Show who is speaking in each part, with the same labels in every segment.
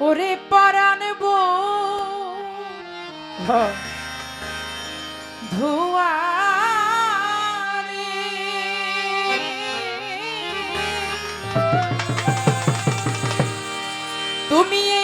Speaker 1: ওরে পরাণ। ধুয়ারে তুমি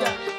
Speaker 1: Yeah.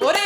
Speaker 1: ওরে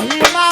Speaker 1: পাখি।
Speaker 2: রহিমা